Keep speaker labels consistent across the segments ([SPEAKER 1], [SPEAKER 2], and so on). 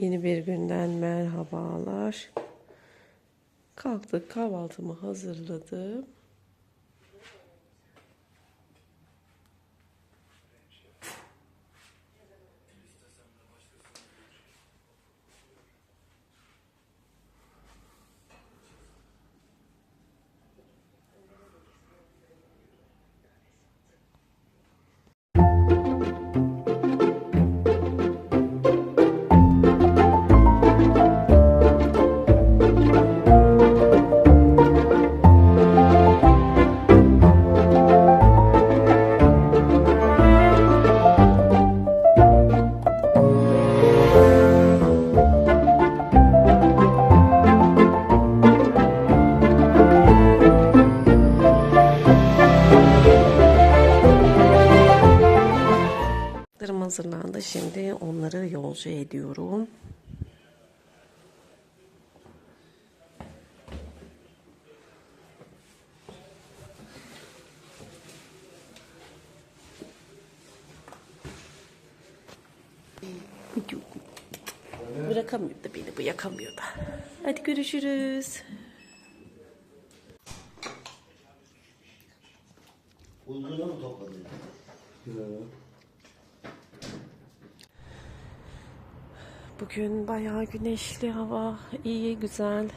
[SPEAKER 1] Yeni bir günden merhabalar. Kalktık kahvaltımı hazırladım. Yolcu ediyorum. Bırakamıyor da beni bırakamıyor da. Hadi görüşürüz.
[SPEAKER 2] Uzunu mu topladın?
[SPEAKER 1] Bugün bayağı güneşli hava, iyi, güzel.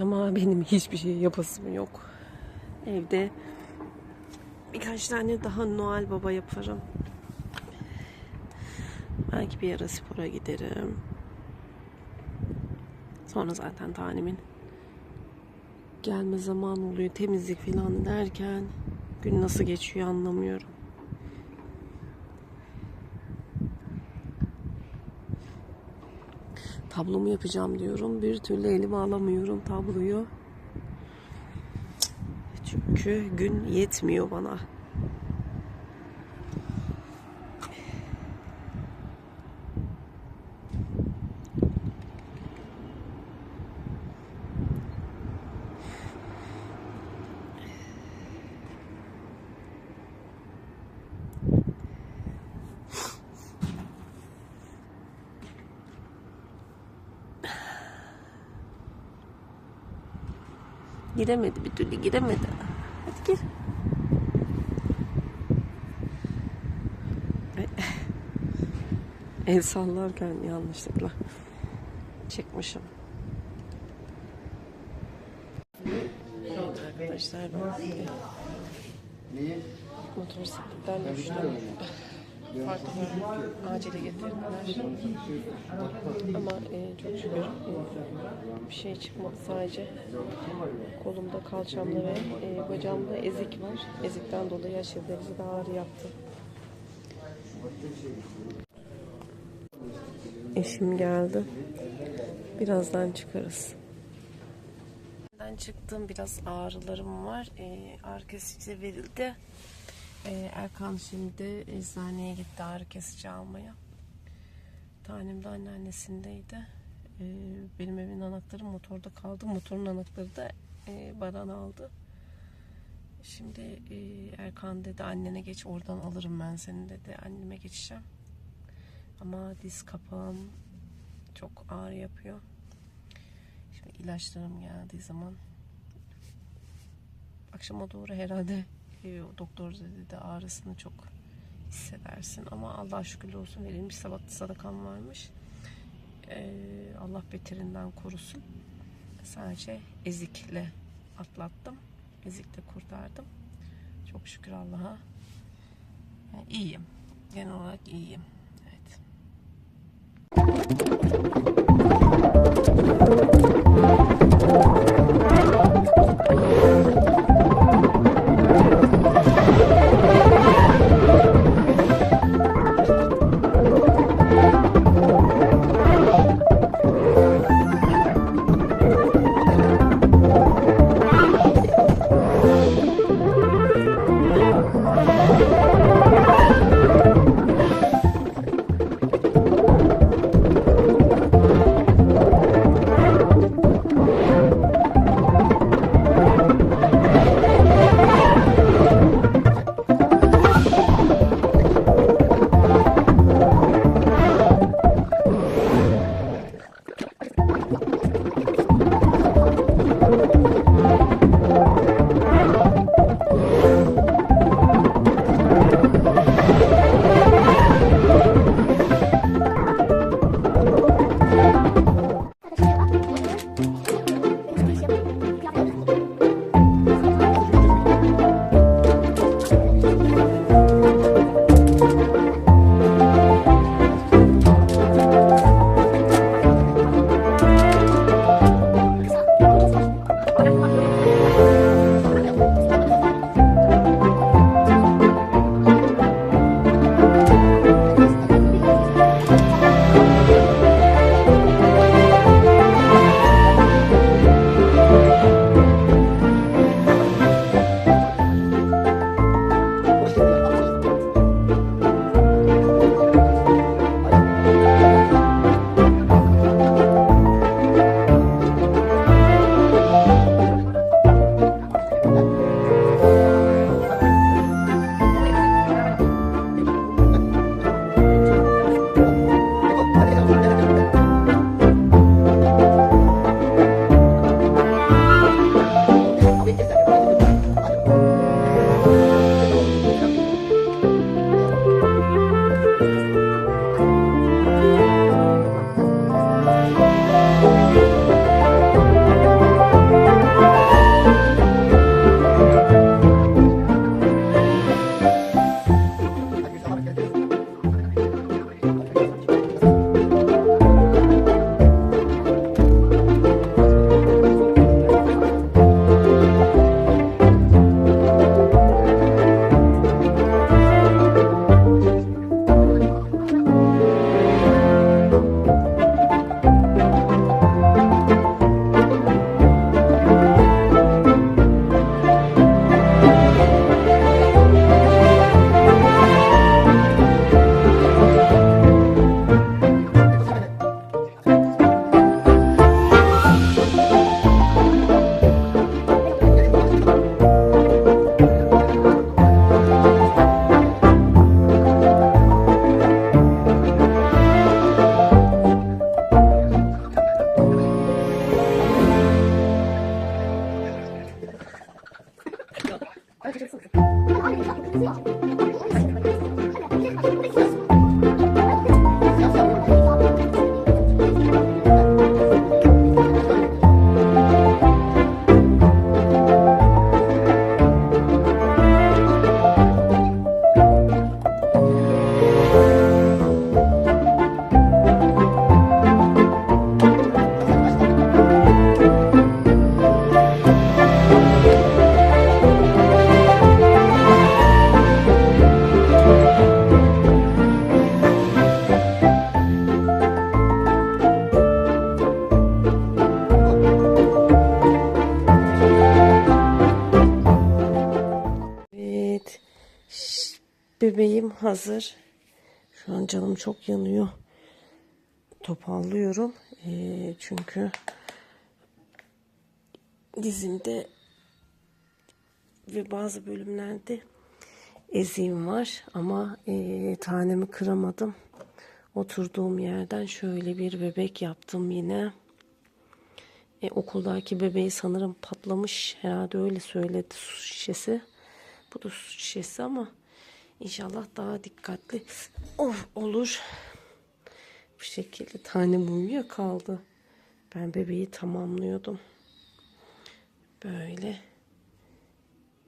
[SPEAKER 1] Ama benim hiçbir şey yapasım yok. Evde birkaç tane daha Noel Baba yaparım. Belki bir ara spora giderim. Sonra zaten tanemin gelme zaman oluyor. Temizlik falan derken gün nasıl geçiyor anlamıyorum. Tablomu yapacağım diyorum. Bir türlü elime alamıyorum tabloyu. Çünkü gün yetmiyor bana. Giremedi bir türlü giremedi. Hadi gir. El sallarken yanlışlıkla çekmişim. Arkadaşlar ben
[SPEAKER 2] Niye?
[SPEAKER 1] motosikletten düştüm. Farklı acile getirdiler. Ama e, çok şükür e, bir şey çıkmadı sadece. Kolumda kalçamda ve e, bacağımda ezik var. Ezikten dolayı aşırı derecede ağrı yaptı. Eşim geldi. Birazdan çıkarız. Ben çıktım. Biraz ağrılarım var. E, kesici verildi. E, Erkan şimdi eczaneye gitti ağrı kesici almaya. Tanem de anneannesindeydi. E, benim evin anahtarı motorda kaldı. Motorun anahtarı da e, Baran aldı. Şimdi e, Erkan dedi annene geç oradan alırım ben seni dedi. Anneme geçeceğim. Ama diz kapağım çok ağrı yapıyor. Şimdi ilaçlarım geldiği zaman akşama doğru herhalde doktor dedi de ağrısını çok hissedersin. Ama Allah şükürler olsun verilmiş sabah sadakam varmış. E, Allah beterinden korusun. Sadece ezikle atlattım. Ezikle kurtardım. Çok şükür Allah'a. Yani iyiyim. Genel olarak iyiyim. Evet. Hazır. Şu an canım çok yanıyor. Toparlıyorum. Ee, çünkü dizimde ve bazı bölümlerde eziğim var ama ee, tanemi kıramadım. Oturduğum yerden şöyle bir bebek yaptım yine. E, okuldaki bebeği sanırım patlamış. Herhalde öyle söyledi su şişesi. Bu da su şişesi ama inşallah daha dikkatli of, olur. Bu şekilde tane uyuya kaldı. Ben bebeği tamamlıyordum. Böyle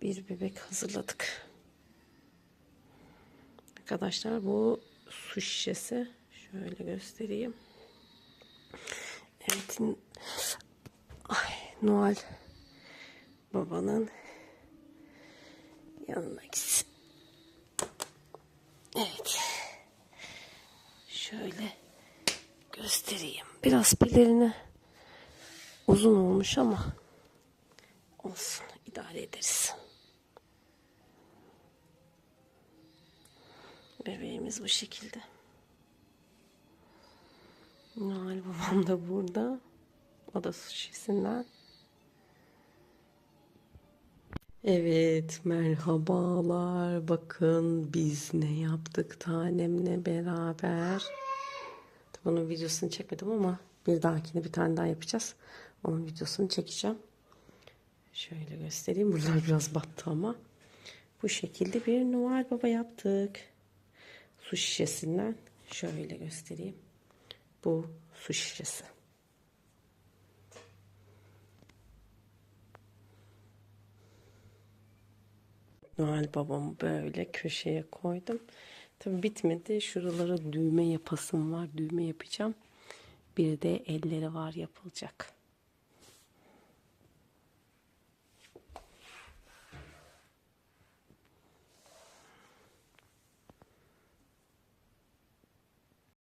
[SPEAKER 1] bir bebek hazırladık. Arkadaşlar bu su şişesi. Şöyle göstereyim. Evet. Ay, Noel babanın yanına gitsin. Evet. Şöyle göstereyim. Biraz pelerini uzun olmuş ama olsun idare ederiz. Bebeğimiz bu şekilde. Noel babam da burada. O da su şişesinden. Evet, merhabalar. Bakın biz ne yaptık tanemle beraber. Bunun videosunu çekmedim ama bir dahakine bir tane daha yapacağız. Onun videosunu çekeceğim. Şöyle göstereyim. Buralar biraz battı ama. Bu şekilde bir Noel Baba yaptık. Su şişesinden. Şöyle göstereyim. Bu su şişesi. Noel babamı böyle köşeye koydum. Tabi bitmedi. Şuralara düğme yapasım var. Düğme yapacağım. Bir de elleri var yapılacak.